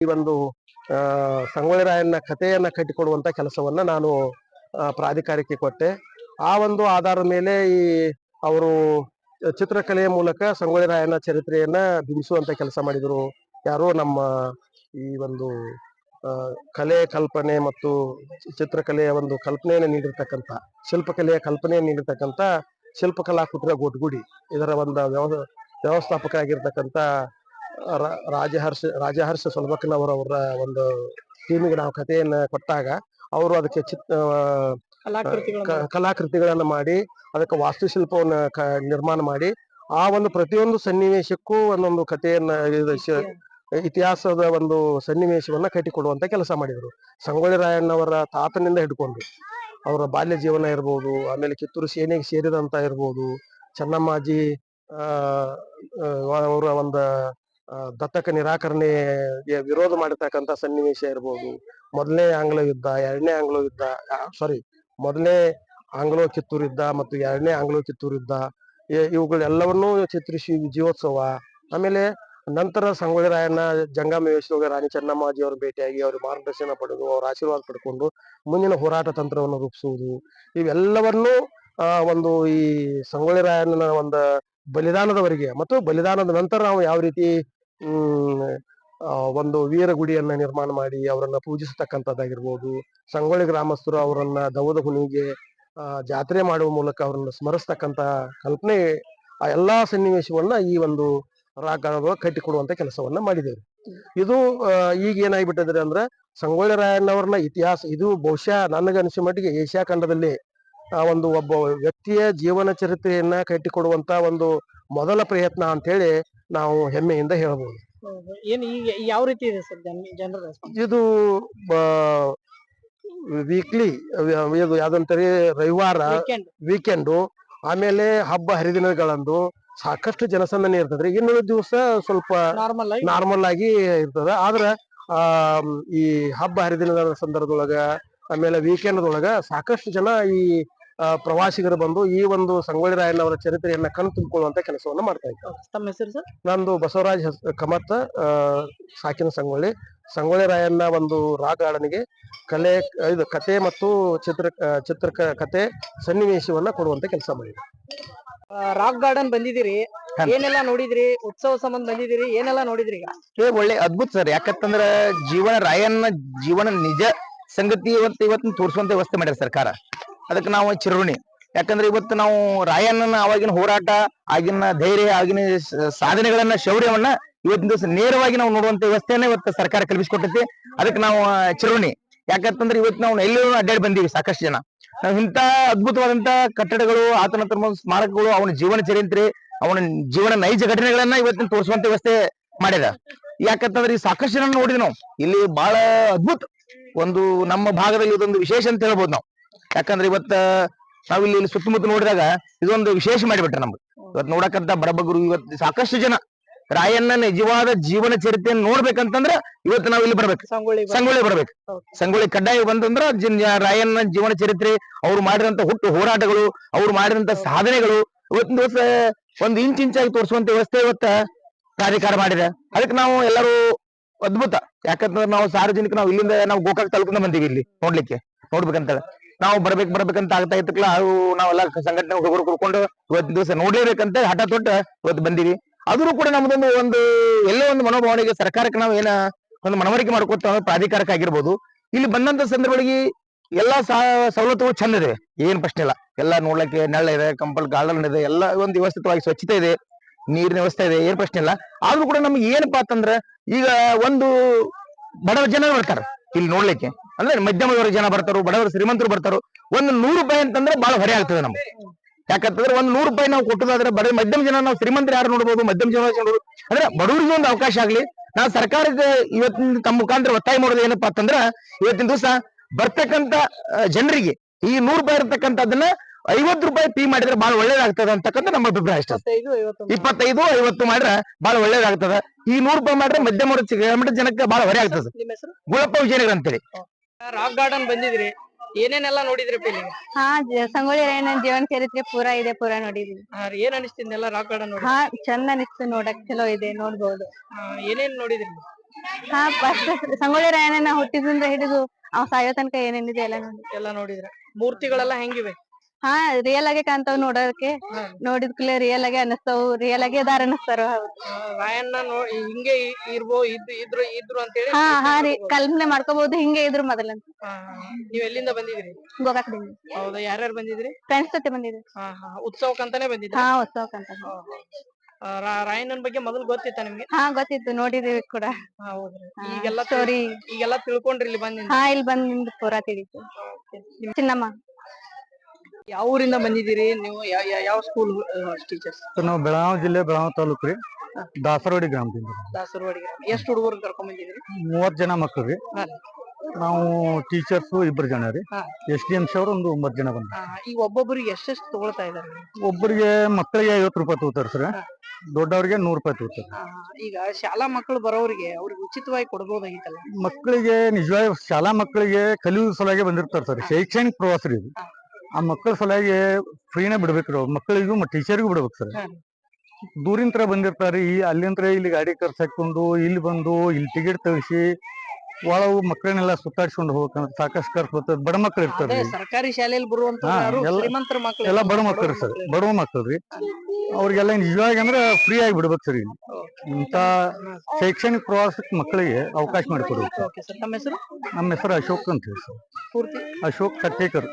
ಈ ಒಂದು ಸಂಗೊಳ್ಳಿ ರಾಯಣ್ಣ ಕಥೆಯನ್ನ ಕಟ್ಟಿಕೊಡುವಂತ ಕೆಲಸವನ್ನ ನಾನು ಪ್ರಾಧಿಕಾರಕ್ಕೆ ಕೊಟ್ಟೆ. ಆ ಒಂದು ಆಧಾರದ ಮೇಲೆ ಈ ಅವರು ಚಿತ್ರಕಲೆಯ ಮೂಲಕ ಸಂಗೊಳ್ಳಿ ರಾಯಣ್ಣ ಚರಿತ್ರೆಯನ್ನ ಬಿಂಬಿಸುವಂತ ಕೆಲಸ ಮಾಡಿದರು ಯಾರೋ ನಮ್ಮ ಈ ಒಂದು ಕಲೆ ಕಲ್ಪನೆ ಮತ್ತು ಚಿತ್ರಕಲೆಯ ಒಂದು ಕಲ್ಪನೆಯನ್ನು ನೀಡಿರ್ತಕ್ಕಂಥ, ಶಿಲ್ಪಕಲೆಯ ಕಲ್ಪನೆಯನ್ನು ನೀಡಿರ್ತಕ್ಕಂಥ ಶಿಲ್ಪಕಲಾಕೃತಿಯ ಗೊಡ್ಗುಡಿ ಇದರ ಒಂದು ವ್ಯವಸ್ಥಾಪಕರಾಗಿರ್ತಕ್ಕಂಥ ರಾಜಹರ್ಷ ರಾಜಹರ್ಷ ಅವರ ಒಂದು ಟೀಮಿಗೆ ನಾವು ಕಥೆಯನ್ನ ಕೊಟ್ಟಾಗ ಅವರು ಅದಕ್ಕೆ ಚಿತ್ ಕಲಾಕೃತಿಗಳನ್ನ ಮಾಡಿ ಅದಕ್ಕೆ ವಾಸ್ತುಶಿಲ್ಪವನ್ನ ಕ- ನಿರ್ಮಾಣ ಮಾಡಿ ಆ ಒಂದು ಪ್ರತಿಯೊಂದು ಸನ್ನಿವೇಶಕ್ಕೂ ಒಂದೊಂದು ಕಥೆಯನ್ನ ಇತಿಹಾಸದ ಒಂದು ಸನ್ನಿವೇಶವನ್ನ ಕಟ್ಟಿಕೊಡುವಂತ ಕೆಲಸ ಮಾಡಿದರು. ಸಂಗೊಳ್ಳಿ ರಾಯಣ್ಣವರ ತಾತನಿಂದ ಹಿಡ್ಕೊಂಡು ಅವರ ಬಾಲ್ಯ ಜೀವನ ಇರ್ಬೋದು ಆಮೇಲೆ ಕಿತ್ತೂರು ಸೇನೆಗೆ ಸೇರಿದಂತ ಇರ್ಬೋದು ಚೆನ್ನಮ್ಮಾಜಿ ಅವರ ಒಂದು ದತ್ತಕ ನಿರಾಕರಣೆಗೆ ವಿರೋಧ ಮಾಡಿರ್ತಕ್ಕಂಥ ಸನ್ನಿವೇಶ ಇರ್ಬೋದು. ಮೊದಲನೇ ಆಂಗ್ಲ ಯುದ್ಧ, ಎರಡನೇ ಆಂಗ್ಲ ಯುದ್ಧ ಸಾರಿ ಮೊದಲನೇ ಆಂಗ್ಲೋ ಕಿತ್ತೂರು ಯುದ್ಧ ಮತ್ತು ಎರಡನೇ ಆಂಗ್ಲೋ ಕಿತ್ತೂರು ಯುದ್ಧ ಇವುಗಳೆಲ್ಲವನ್ನೂ ಚಿತ್ರಿಸಿ ವಿಜಯೋತ್ಸವ. ಆಮೇಲೆ ನಂತರ ಸಂಗೊಳ್ಳಿ ರಾಯಣ್ಣ ಜಂಗಮ ವೇಷದೊಳಗೆ ರಾಣಿ ಚೆನ್ನಮ್ಮಾಜಿ ಅವರು ಭೇಟಿಯಾಗಿ ಅವ್ರ ಮಾರ್ಗದರ್ಶನ ಪಡೆದು ಅವ್ರ ಆಶೀರ್ವಾದ ಪಡ್ಕೊಂಡು ಮುಂದಿನ ಹೋರಾಟ ತಂತ್ರವನ್ನು ರೂಪಿಸುವುದು. ಇವೆಲ್ಲವನ್ನೂ ಒಂದು ಈ ಸಂಗೊಳ್ಳಿ ರಾಯಣ್ಣನ ಒಂದು ಬಲಿದಾನದವರೆಗೆ ಮತ್ತು ಬಲಿದಾನದ ನಂತರ ನಾವು ಯಾವ ರೀತಿ ಒಂದು ವೀರ ಗುಡಿಯನ್ನ ನಿರ್ಮಾಣ ಮಾಡಿ ಅವರನ್ನ ಪೂಜಿಸತಕ್ಕಂಥದ್ದಾಗಿರ್ಬೋದು. ಸಂಗೊಳ್ಳಿ ಗ್ರಾಮಸ್ಥರು ಅವರನ್ನ ದವದ ಹುಣ್ಣಿಗೆ ಜಾತ್ರೆ ಮಾಡುವ ಮೂಲಕ ಅವರನ್ನ ಸ್ಮರಿಸ್ತಕ್ಕಂತ ಕಲ್ಪನೆ, ಆ, ಎಲ್ಲಾ ಸನ್ನಿವೇಶವನ್ನ ಈ ಒಂದು ರಾಗದೊಳಗೆ ಕಟ್ಟಿಕೊಡುವಂತ ಕೆಲಸವನ್ನ ಮಾಡಿದ್ದೇವೆ. ಇದು ಈಗ ಏನಾಗ್ಬಿಟ್ಟಿದ್ರೆ ಅಂದ್ರೆ ಸಂಗೊಳ್ಳಿ ರಾಯಣ್ಣವ್ರನ್ನ ಇತಿಹಾಸ, ಇದು ಬಹುಶಃ ನನಗನ್ಸಿದ ಮಟ್ಟಿಗೆ ಏಷ್ಯಾ ಖಂಡದಲ್ಲಿ, ಆ, ಒಂದು ಒಬ್ಬ ವ್ಯಕ್ತಿಯ ಜೀವನ ಚರಿತ್ರೆಯನ್ನ ಕಟ್ಟಿಕೊಡುವಂತ ಒಂದು ಮೊದಲ ಪ್ರಯತ್ನ ಅಂತ ಹೇಳಿ ನಾವು ಹೆಮ್ಮೆಯಿಂದ ಹೇಳಬಹುದು ಏನು ಈಗ ಯಾವ ರೀತಿ ಇದೆ ಸರ್ ಜನ ಜನರ ಇದು ವೀಕ್ಲಿ ಇದು ಯಾವ್ದಂತಾರೆ ರವಿವಾರ. ವೀಕೆಂಡು ಆಮೇಲೆ ಹಬ್ಬ ಹರಿದಿನಗಳಂದು ಸಾಕಷ್ಟು ಜನಸಂದಣಿ ಇರ್ತದ್ರಿ. ಇನ್ನೊಂದು ದಿವಸ ಸ್ವಲ್ಪ ನಾರ್ಮಲ್ ಆಗಿ? ಇರ್ತದ. ಆದ್ರ ಆ ಈ ಹಬ್ಬ ಹರಿದಿನದ ಸಂದರ್ಭದೊಳಗ ಆಮೇಲೆ ವೀಕೆಂಡ್ ಒಳಗ ಸಾಕಷ್ಟು ಜನ ಈ ಪ್ರವಾಸಿಗರು ಬಂದು ಈ ಒಂದು ಸಂಗೊಳ್ಳಿ ರಾಯಣ್ಣವರ ಚರಿತ್ರೆಯನ್ನ ಕಣ್ ತುಂಬಿಕೊಳ್ಳುವಂತ ಕೆಲಸವನ್ನ ಮಾಡ್ತಾ ಇದ್ದಾರೆ. ತಮ್ಮ ಹೆಸರು ಸರ್? ನಂದು ಬಸವರಾಜ್ ಕಮತ್ ಕಮತ್ತ ಸಾಕಿನ ಸಂಗೊಳ್ಳಿ. ಸಂಗೊಳ್ಳಿ ರಾಯಣ್ಣ ಒಂದು ರಾಕ್ ಗಾರ್ಡನ್ಗೆ ಕಲೆ ಇದು ಕತೆ ಮತ್ತು ಚಿತ್ರ ಚಿತ್ರ ಕತೆ ಸನ್ನಿವೇಶವನ್ನ ಕೊಡುವಂತ ಕೆಲಸ ಮಾಡಿದೆ. ರಾಕ್ ಗಾರ್ಡನ್ ಬಂದಿದ್ದೀರಿ. ಏನೆಲ್ಲ ನೋಡಿದ್ರಿ? ಉತ್ಸವ ಸಂಬಂಧ ಬಂದಿದ್ದೀರಿ? ಏನೆಲ್ಲ ನೋಡಿದ್ರಿ ಈಗ? ಒಳ್ಳೆ ಅದ್ಭುತ ಸರ್. ಯಾಕಂತಂದ್ರ ಜೀವನ ರಾಯನ್ನ ಜೀವನ ನಿಜ ಸಂಗತಿ ಇವತ್ತು ಇವತ್ತಿನ ತೋರಿಸುವಂತ ವ್ಯವಸ್ಥೆ ಮಾಡ್ಯಾರ ಸರ್ಕಾರ. ಅದಕ್ಕೆ ನಾವು ಚಿರುಣಿ ಯಾಕಂದ್ರೆ ಇವತ್ತು ನಾವು ರಾಯಣ್ಣನ ಅವಾಗಿನ ಹೋರಾಟ, ಆಗಿನ ಧೈರ್ಯ, ಆಗಿನ ಸಾಧನೆಗಳನ್ನ, ಶೌರ್ಯವನ್ನ ಇವತ್ತಿನ ದಿವಸ ನೇರವಾಗಿ ನಾವು ನೋಡುವಂತ ವ್ಯವಸ್ಥೆಯನ್ನ ಇವತ್ತು ಸರ್ಕಾರ ಕಲ್ಪಿಸಿಕೊಟ್ಟೈತಿ ಅದಕ್ಕೆ ನಾವು ಚಿರುಣಿ ಯಾಕಂತಂದ್ರೆ ಇವತ್ತು ನಾವು ಎಲ್ಲೂ ಅಡ್ಡಾಡಿ ಬಂದೀವಿ ಸಾಕಷ್ಟು ಜನ. ನಾವು ಇಂತ ಅದ್ಭುತವಾದಂತ ಕಟ್ಟಡಗಳು, ಆತನ ಸ್ಮಾರಕಗಳು, ಅವನ ಜೀವನ ಚರಿತ್ರೆ, ಅವನ ಜೀವನ ನೈಜ ಘಟನೆಗಳನ್ನ ಇವತ್ತಿನ ತೋರಿಸುವಂತ ವ್ಯವಸ್ಥೆ ಮಾಡ್ಯದ ಯಾಕಂತಂದ್ರೆ ಈ ಸಾಕಷ್ಟು ಜನ ನೋಡಿದ್ವಿ ನಾವು. ಇಲ್ಲಿ ಬಹಳ ಅದ್ಭುತ. ಒಂದು ನಮ್ಮ ಭಾಗದಲ್ಲಿ ಇದೊಂದು ವಿಶೇಷ ಅಂತ ಹೇಳ್ಬೋದು ನಾವು. ಯಾಕಂದ್ರೆ ಇವತ್ತ ನಾವ್ ಇಲ್ಲಿ ಸುತ್ತಮುತ್ತ ನೋಡಿದಾಗ ಇದೊಂದು ವಿಶೇಷ ಮಾಡಿಬಿಟ್ರೆ ನಮ್ಗೆ. ಇವತ್ತು ನೋಡಕ್ಕಂತ ಬಡಬಗರು ಇವತ್ತು ಸಾಕಷ್ಟು ಜನ. ರಾಯಣ್ಣ ನಿಜವಾದ ಜೀವನ ಚರಿತ್ರೆಯನ್ನು ನೋಡ್ಬೇಕಂತಂದ್ರ ಇವತ್ತು ನಾವು ಇಲ್ಲಿ ಬರ್ಬೇಕು. ಸಂಗೊಳ್ಳಿ ಬರ್ಬೇಕು. ಸಂಗೊಳ್ಳಿ ಕಡ್ಡಾಯ ಬಂತಂದ್ರ ರಾಯಣ್ಣ ಜೀವನ ಚರಿತ್ರೆ ಅವ್ರು ಮಾಡಿದಂತ ಹುಟ್ಟು ಹೋರಾಟಗಳು ಅವ್ರು ಮಾಡಿದಂತ ಸಾಧನೆಗಳು ಇವತ್ತಿನ ದಿವಸ ಒಂದು ಇಂಚ್ ಇಂಚಾಗಿ ತೋರಿಸುವಂತ ವ್ಯವಸ್ಥೆ ಇವತ್ತ ಪ್ರಾಧಿಕಾರ ಮಾಡಿದೆ. ಅದಕ್ಕೆ ನಾವು ಎಲ್ಲರೂ ಅದ್ಭುತ. ಯಾಕಂತಂದ್ರೆ ನಾವು ಸಾರ್ವಜನಿಕ ನಾವು ಇಲ್ಲಿಂದ ನಾವು ಗೋಕಾಕ್ ತಾಲೂಕಿಂದ ಬಂದೀವಿ ಇಲ್ಲಿ ನೋಡ್ಲಿಕ್ಕೆ ನೋಡ್ಬೇಕಂತ ನಾವು ಬರ್ಬೇಕು ಬರ್ಬೇಕಂತ ಆಗ್ತಾ ಇತ್ತಲ್ಲ ಅವು ನಾವೆಲ್ಲ ಸಂಘಟನೆ ಹುಡುಗರು ಕುಡ್ಕೊಂಡು ಇವತ್ತು ದಿವಸ ನೋಡಲೇಬೇಕಂತ ಹಠ ತೊಟ್ಟು ಇವತ್ತು ಬಂದಿವಿ. ಆದ್ರೂ ಕೂಡ ನಮ್ದೊಂದು ಒಂದು, ಎಲ್ಲೋ ಒಂದು ಮನೋಭಾವನೆಗೆ ಸರ್ಕಾರಕ್ಕೆ ನಾವು ಏನ ಒಂದು ಮನವರಿಕೆ ಮಾಡ್ಕೊತ ಪ್ರಾಧಿಕಾರಕ್ಕೆ ಆಗಿರ್ಬೋದು. ಇಲ್ಲಿ ಬಂದಂತ ಸಂದರ್ಭಗಳಿಗೆ ಎಲ್ಲಾ ಸವಲತ್ತುಗಳು ಚಂದ ಇದೆ, ಏನ್ ಪ್ರಶ್ನೆ ಇಲ್ಲ. ಎಲ್ಲ ನೋಡ್ಲಿಕ್ಕೆ ನೆಳ್ಳ ಇದೆ ಕಂಪಲ್ ಗಾರ್ಡನ್ ಇದೆ, ಎಲ್ಲ ಒಂದು ವ್ಯವಸ್ಥಿತವಾಗಿ ಸ್ವಚ್ಛತೆ ಇದೆ, ನೀರಿನ ವ್ಯವಸ್ಥೆ ಇದೆ, ಏನ್ ಪ್ರಶ್ನೆ ಇಲ್ಲ. ಆದ್ರೂ ಕೂಡ ನಮ್ಗೆ ಏನಪ್ಪಾ ಅಂತಂದ್ರ ಈಗ ಒಂದು ಬಡವ ಜನ ಬರ್ತಾರೆ, ಇಲ್ಲಿ ನೋಡ್ಲಿಕ್ಕೆ. ಅಂದ್ರೆ ಮಧ್ಯಮ ವರ್ಗ ಜನ ಬರ್ತಾರೋ ಬಡವರು ಶ್ರೀಮಂತರು ಬರ್ತಾರೋ. ಒಂದು ನೂರು ರೂಪಾಯಿ ಅಂತಂದ್ರೆ ಬಹಳ ಹೊರೆ ಆಗ್ತದೆ ನಮ್ಗೆ. ಯಾಕಂತಂದ್ರೆ ಒಂದ್ ನೂರು ರೂಪಾಯಿ ನಾವು ಕೊಟ್ಟದಾದ್ರೆ ಬಡ ಮಧ್ಯಮ ಜನ ನಾವು ಶ್ರೀಮಂತರು ಯಾರು ನೋಡ್ಬೋದು ಮಧ್ಯಮ ಜನ ನೋಡ್ಬೋದು. ಅಂದ್ರೆ ಬಡವರಿಗೆ ಒಂದು ಅವಕಾಶ ಆಗ್ಲಿ. ನಾವು ಸರ್ಕಾರದ ಇವತ್ತಿನ ತಮ್ಮ ಮುಖಾಂತರ ಒತ್ತಾಯ ಮಾಡೋದು ಏನಪ್ಪಾ ಅಂತಂದ್ರ ಇವತ್ತಿನ ದಿವಸ ಬರ್ತಕ್ಕಂತ ಜನರಿಗೆ ಈ ನೂರು ರೂಪಾಯಿ ಇರತಕ್ಕಂಥದ್ದನ್ನ ಐವತ್ತು ರೂಪಾಯಿ ಪಿ ಮಾಡಿದ್ರೆ ಬಹಳ ಒಳ್ಳೇದಾಗ್ತದೆ ಅಂತಕ್ಕಂಥ ನಮ್ಮ ಅಭಿಪ್ರಾಯ ಅಷ್ಟೇ. ಇಪ್ಪತ್ತೈದು ಐವತ್ತು ಮಾಡಿದ್ರೆ ಬಹಳ ಒಳ್ಳೇದಾಗ್ತದ. ಈ ನೂರು ರೂಪಾಯಿ ಮಾಡಿದ್ರೆ ಮಧ್ಯಮ ಕಿಲೋಮೀಟರ್ ಜನಕ್ಕೆ ಬಹಳ ಹೊರೆ ಆಗ್ತದೆ. ಗುಳಪ್ಪ ವಿಜಯನಗರ ಅಂತೇಳಿ. ರಾಕ್ ಗಾರ್ಡನ್ ಬಂದಿದ್ರಿ. ಏನೇನೆಲ್ಲ ನೋಡಿದ್ರಿ ಇಲ್ಲಿ ಹಾ ಜ- ಸಂಗೊಳ್ಳಿ ರಾಯಣ್ಣ ಜೀವನ ಚರಿತ್ರೆ ಪೂರಾ ಇದೆ ಪೂರಾ ನೋಡಿದೀವಿ. ಹಾ ರೀ, ಏನ್ ಅನಿಸ್ತಿದ್ ರಾಕ್ ಗಾರ್ಡನ್ ನೋಡಿ ಹಾ ಚಂದ ಅನಿಸ್ತು ನೋಡಕ್ ಚಲೋ ಇದೆ ನೋಡ್ಬೋದು. ಏನೇನ್ ನೋಡಿದ್ರಿ? ಹಾ ಫಸ್ಟ್ ಸಂಗೊಳ್ಳಿ ರಾಯಣ್ಣನ ಹುಟ್ಟಿದಿಂದ ಹಿಡಿದು ಅವ್ ಸಾಯೋ ತನಕ ಏನೇನಿದೆ ಎಲ್ಲ ನೋಡಿ ಎಲ್ಲ ನೋಡಿದ್ರ? ಮೂರ್ತಿಗಳೆಲ್ಲ ಹೆಂಗಿವೆ? ಹಾ ರಿಯಲ್ ಆಗಿ ಕಾಣ್ತಾವ್ ನೋಡೋದಕ್ಕೆ ನೋಡಿದ ಕೂಡಲೇ ರಿಯಲ್ ಆಗಿ ಅನಸ್ತಾವು. ರಿಯಲ್ ಆಗಿ ಅದಾರ ಅನಸ್ತಾರ ಹೌದು ರಾಯಣ್ಣ ನೋ ಹಿಂಗೆ ಇ- ಇರ್ಬೋ ಇದ್ ಇದ್ರು ಇದ್ರು ಅಂತೇಳಿ ಹಾ ಹಾ ರೀ. ಕಲ್ಪನೆ ಮಾಡ್ಕೋಬಹುದು ಹಿಂಗೆ ಇದ್ರು ಮೊದಲಂತ. ಅಂತ ನೀವ್ ಎಲ್ಲಿಂದ ಬಂದಿದ್ರಿ ಗೋಕಾಕ್ ಬಂದ್ವಿ ಹೌದಾ ಯಾರ್ಯಾರು ಬಂದಿದ್ರಿ? ಫ್ರೆಂಡ್ಸ್ ಜೊತೆ ಬಂದಿದ್ವಿ ಹಾ ಹಾ. ಉತ್ಸವಕ್ಕಂತಾನೆ ಬಂದಿದ್ರಿ? ಹಾ ಉತ್ಸವಕ್ಕಂತ ಆ, ರಾ- ಬಗ್ಗೆ ಮೊದಲು ಗೊತ್ತಿತ್ತ ನಿಮ್ಗೆ? ಹಾ ಗೊತ್ತಿತ್ತು. ನೋಡಿದೀವಿ ಕೂಡ. ಹೌದ್ರಿ. ಈಗೆಲ್ಲ ತಿಳ್- ಸ್ಟೋರಿ ಈಗೆಲ್ಲ ತಿಳ್ಕೊಂಡ್ರಿ ಇಲ್ಲಿ ಬಂದಿಂದ ಹಾ ಇಲ್ಲಿ ಬಂದ್ ಪೂರಾ ತಿಳಿತು. ಚಿನ್ನಮ್ಮ. ಯಾವ ಊರಿಂದ ಬಂದಿದ್ದೀರಿ? ನೀವು ಯಾವ ಸ್ಕೂಲ್ ಟೀಚರ್ಸ್ ಸರ್ ನಾವು ಬೆಳಗಾವಿ ಜಿಲ್ಲೆ ಬೆಳಗಾವಿ ತಾಲೂಕು ರೀ. ದಾಸರವಾಡಿ ಗ್ರಾಮದಿಂದ ಗ್ರಾಮ. ಎಷ್ಟು ಹುಡುಗರು ಕರ್ಕೊಂಡ್ ಬಂದಿದ್ರಿ ಮೂವತ್ ಜನ ಮಕ್ಕಳು ರೀ. ನಾವು ಟೀಚರ್ಸ್ ಇಬ್ಬರು ಜನ ರೀ. ಎಸ್ ಡಿ ಎಂ ಸಿ ಅವ್ರು ಒಂದು ಒಂಬತ್ತು ಜನ ಬಂದ ಈಗ ಒಬ್ಬೊಬ್ಬರಿಗೆ ಎಷ್ಟೆಷ್ಟು ತಗೊಳ್ತಾ ಇದಾರೆ ಒಬ್ಬರಿಗೆ ಮಕ್ಕಳಿಗೆ ಐವತ್ತು ರೂಪಾಯಿ ತಗೋತಾರ ಸರ್. ದೊಡ್ಡವರಿಗೆ ನೂರ್ ರೂಪಾಯಿ ತಗೋತಾರ. ಈಗ ಶಾಲಾ ಮಕ್ಕಳು ಬರೋರಿಗೆ ಅವ್ರಿಗೆ ಉಚಿತವಾಗಿ ಕೊಡ್ಬೋದಾಗಿತ್ತಲ್ಲ? ಮಕ್ಕಳಿಗೆ ನಿಜವಾಗಿ ಶಾಲಾ ಮಕ್ಕಳಿಗೆ ಕಲಿಯುವ ಸಲುವಾಗಿ ಬಂದಿರ್ತಾರೆ ಸರ್. ಶೈಕ್ಷಣಿಕ ಪ್ರವಾಸ ರೀ. ಆ ಮಕ್ಕಳ ಸಲುವಾಗಿ ಫ್ರೀನೇ ಬಿಡ್ಬೇಕ್ರಿ ಅವ್ರು. ಮಕ್ಕಳಿಗೂ ಟೀಚರ್ಗೂ ಬಿಡ್ಬೇಕು ಸರ್. ದೂರಿಂತ್ರ ಬಂದಿರ್ತಾರಿ ಈ ಅಲ್ಲಿಂತ್ರ ಇಲ್ಲಿ ಗಾಡಿ ಖರ್ಚು ಹಾಕೊಂಡು ಇಲ್ಲಿ ಬಂದು ಇಲ್ಲಿ ಟಿಕೆಟ್ ತೆಗಿಸಿ ಒಳವು ಮಕ್ಕಳನ್ನೆಲ್ಲ ಸುತ್ತಾಡ್ಸ್ಕೊಂಡು ಹೋಗ್ಬೇಕಂದ್ರೆ ಸಾಕಷ್ಟು ಖರ್ಚು ಬರ್ತದೆ. ಬಡ ಮಕ್ಳು ಇರ್ತಾರೆ ಸರ್ಕಾರಿ ಶಾಲೆಯಲ್ಲಿ ಬರುವಂತ ಎಲ್ಲ- ಬಡ ಮಕ್ಕಳು ಸರ್. ಬಡವ ಮಕ್ಕಳು ರೀ. ಅವ್ರಿಗೆಲ್ಲ ನಿಜವಾಗಿ ಅಂದ್ರೆ ಫ್ರೀ ಆಗಿ ಬಿಡ್ಬೇಕು ಸರ್ ಇಲ್ಲಿ. ಇಂಥ ಶೈಕ್ಷಣಿಕ ಪ್ರವಾಸಕ್ಕೆ ಮಕ್ಕಳಿಗೆ ಅವಕಾಶ ಮಾಡಿಕೊಡ್ಬೇಕು ನಮ್ಮ ಹೆಸರು ಅಶೋಕ್ ಅಂತ ಹೇಳಿ ಸರ್. ಅಶೋಕ್ ಕಟ್ಟೇಕರ್.